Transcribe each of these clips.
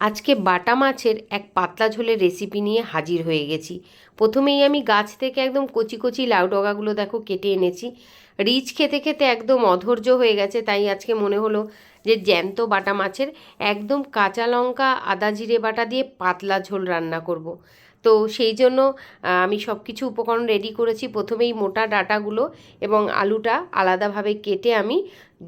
আজকে বাটা মাছের এক পাতলা ঝোলের রেসিপি নিয়ে হাজির হয়ে গেছি। প্রথমেই আমি গাছ থেকে একদম কচি কচি লাউ ডগাগুলো দেখো কেটে এনেছি। রিচ খেতে খেতে একদম অধৈর্য হয়ে গেছে, তাই আজকে মনে হলো যে জ্যান্ত বাটা মাছের একদম কাঁচা লঙ্কা, আদা জিরে বাটা দিয়ে পাতলা ঝোল রান্না করব। তো সেই জন্য আমি সব কিছু উপকরণ রেডি করেছি। প্রথমেই মোটা ডাটাগুলো এবং আলুটা আলাদাভাবে কেটে আমি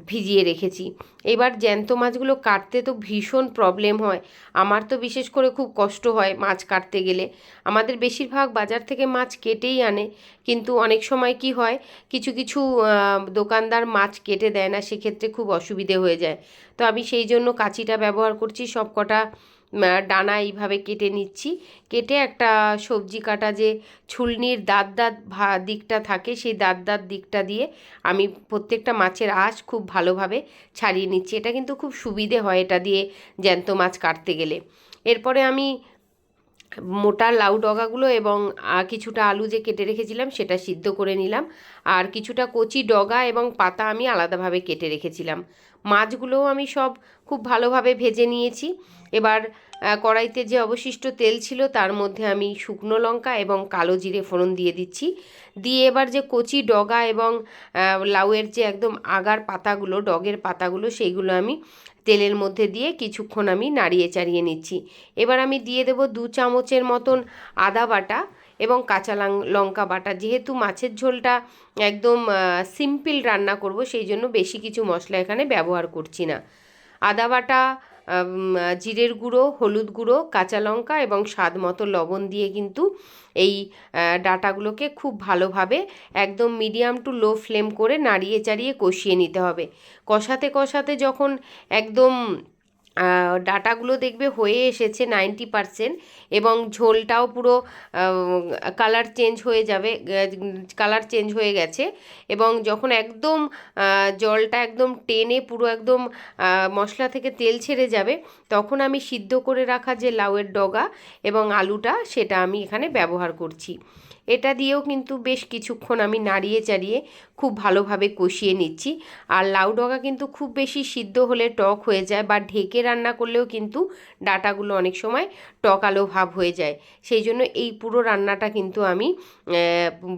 ভিজিয়ে রেখেছি। এবার জ্যান্ত মাছগুলো কাটতে তো ভীষণ প্রবলেম হয়। আমার তো বিশেষ করে খুব কষ্ট হয় মাছ কাটতে গেলে। আমাদের বেশিরভাগ বাজার থেকে মাছ কেটেই আনে। কিন্তু অনেক সময় কি হয়, কিছু কিছু দোকানদার মাছ কেটে দেয় না, সেক্ষেত্রে খুব অসুবিধে হয়ে যায়। তো আমি সেই জন্য কাঁচিটা ব্যবহার করছি সব কটা ডানা এইভাবে কেটে নিচ্ছি। কেটে একটা সবজি কাটা যে ছুলনির দাঁত দাঁত দিকটা থাকে, সেই দাঁত দাঁত দিকটা দিয়ে আমি প্রত্যেকটা মাছের আঁশ খুব ভালোভাবে ছাড়িয়ে নিচ্ছি। এটা কিন্তু খুব সুবিধে হয় এটা দিয়ে জ্যান্ত মাছ কাটতে গেলে। এরপরে আমি মোটা লাউ ডগাগুলো এবং কিছুটা আলু যে কেটে রেখেছিলাম সেটা সিদ্ধ করে নিলাম। আর কিছুটা কচি ডগা এবং পাতা আমি আলাদাভাবে কেটে রেখেছিলাম। মাছগুলোও আমি সব খুব ভালোভাবে ভেজে নিয়েছি। এবার কড়াইতে যে অবশিষ্ট তেল ছিল তার মধ্যে আমি শুকনো লঙ্কা এবং কালো জিরে ফোড়ন দিয়ে দিচ্ছি। দিয়ে এবার যে কচি ডগা এবং লাউয়ের যে একদম আগার পাতাগুলো, ডগের পাতাগুলো সেইগুলো আমি তেলের মধ্যে দিয়ে কিছুক্ষণ আমি নাড়িয়ে চাড়িয়ে নিচ্ছি। এবার আমি দিয়ে দেব দু চামচের মতন আদা বাটা এবং কাঁচা লঙ্কা বাটা। যেহেতু মাছের ঝোলটা একদম সিম্পল রান্না করব, সেই জন্য বেশি কিছু মশলা এখানে ব্যবহার করছি না। আদা বাটা জিরের গুঁড়ো, হলুদ গুঁড়ো, কাঁচা লঙ্কা এবং স্বাদ মতো লবণ দিয়ে কিন্তু এই ডাটাগুলোকে খুব ভালোভাবে একদম মিডিয়াম টু লো ফ্লেম করে নাড়িয়ে চাড়িয়ে কষিয়ে নিতে হবে। কষাতে কষাতে যখন একদম ডাটাগুলো দেখবে হয়ে এসেছে নাইনটি পারসেন্ট এবং ঝোলটাও পুরো কালার চেঞ্জ হয়ে যাবে কালার চেঞ্জ হয়ে গেছে এবং যখন একদম জলটা একদম টেনে পুরো একদম মশলা থেকে তেল ছেড়ে যাবে, তখন আমি সিদ্ধ করে রাখা যে লাউয়ের ডগা এবং আলুটা সেটা আমি এখানে ব্যবহার করছি। এটা দিয়েও কিন্তু বেশ কিছুক্ষণ আমি নাড়িয়ে চাড়িয়ে খুব ভালোভাবে কষিয়ে নিচ্ছি। আর লাউ ডগা কিন্তু খুব বেশি সিদ্ধ হলে টক হয়ে যায় বা ঢেকে রান্না করলেও কিন্তু ডাটাগুলো অনেক সময় টকালো ভাব হয়ে যায়। সেই জন্য এই পুরো রান্নাটা কিন্তু আমি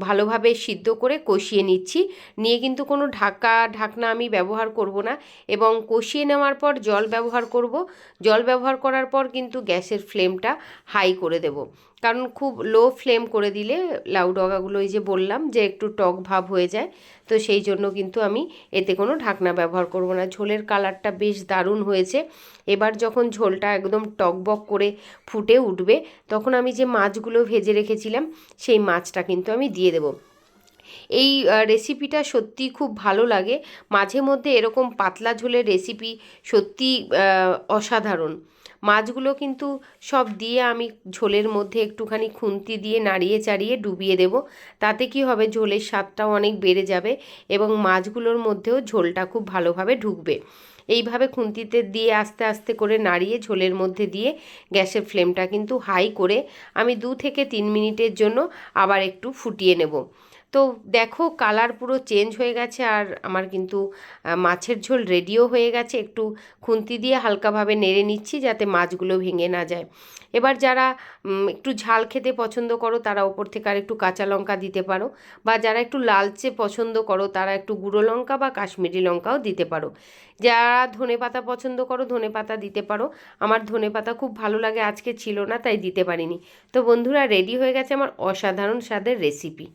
ভালোভাবে সিদ্ধ করে কষিয়ে নিচ্ছি। নিয়ে কিন্তু কোনো ঢাকা, ঢাকনা আমি ব্যবহার করব না এবং কষিয়ে নেওয়ার পর জল ব্যবহার করব। জল ব্যবহার করার পর কিন্তু গ্যাসের ফ্লেমটা হাই করে দেব। কারণ খুব লো ফ্লেম করে দিলে লাউ ডগাগুলো এই যে বললাম যে একটু টক ভাব হয়ে যায়, তো সেই জন্য কিন্তু আমি এতে কোনো ঢাকনা ব্যবহার করব না। ঝোলের কালারটা বেশ দারুণ হয়েছে। এবার যখন ঝোলটা একদম টকবক করে ফুটে উঠবে, তখন আমি যে মাছগুলো ভেজে রেখেছিলাম, সেই মাছটা কিন্তু আমি দিয়ে দেবো। এই রেসিপিটা সত্যি খুব ভালো লাগে। মাঝে মধ্যে এরকম পাতলা ঝোলের রেসিপি সত্যি অসাধারণ। মাছগুলো কিন্তু সব দিয়ে আমি ঝোলের মধ্যে একটুখানি খুন্তি দিয়ে নাড়িয়ে চাড়িয়ে ডুবিয়ে দেব। তাতে কি হবে, ঝোলের স্বাদটাও অনেক বেড়ে যাবে এবং মাছগুলোর মধ্যেও ঝোলটা খুব ভালোভাবে ঢুকবে। এইভাবে খুন্তিতে দিয়ে আস্তে আস্তে করে নাড়িয়ে ঝোলের মধ্যে দিয়ে গ্যাসের ফ্লেমটা কিন্তু হাই করে আমি দু থেকে তিন মিনিটের জন্য আবার একটু ফুটিয়ে নেব। তো দেখো কালার পুরো চেঞ্জ হয়ে গেছে আর আমার কিন্তু মাছের ঝোল রেডিও হয়ে গেছে। একটু খুন্তি দিয়ে হালকাভাবে নেড়ে নিচ্ছি যাতে মাছগুলো ভেঙে না যায়। এবার যারা একটু ঝাল খেতে পছন্দ করো তারা ওপর থেকে আর একটু কাঁচা লঙ্কা দিতে পারো। বা যারা একটু লালচে পছন্দ করো তারা একটু গুঁড়ো লঙ্কা বা কাশ্মীরি লঙ্কাও দিতে পারো। যারা ধনে পাতা পছন্দ করো, ধনে পাতা দিতে পারো। আমার ধনে পাতা খুব ভালো লাগে, আজকে ছিল না, তাই দিতে পারিনি। তো বন্ধুরা রেডি হয়ে গেছে আমার অসাধারণ স্বাদের রেসিপি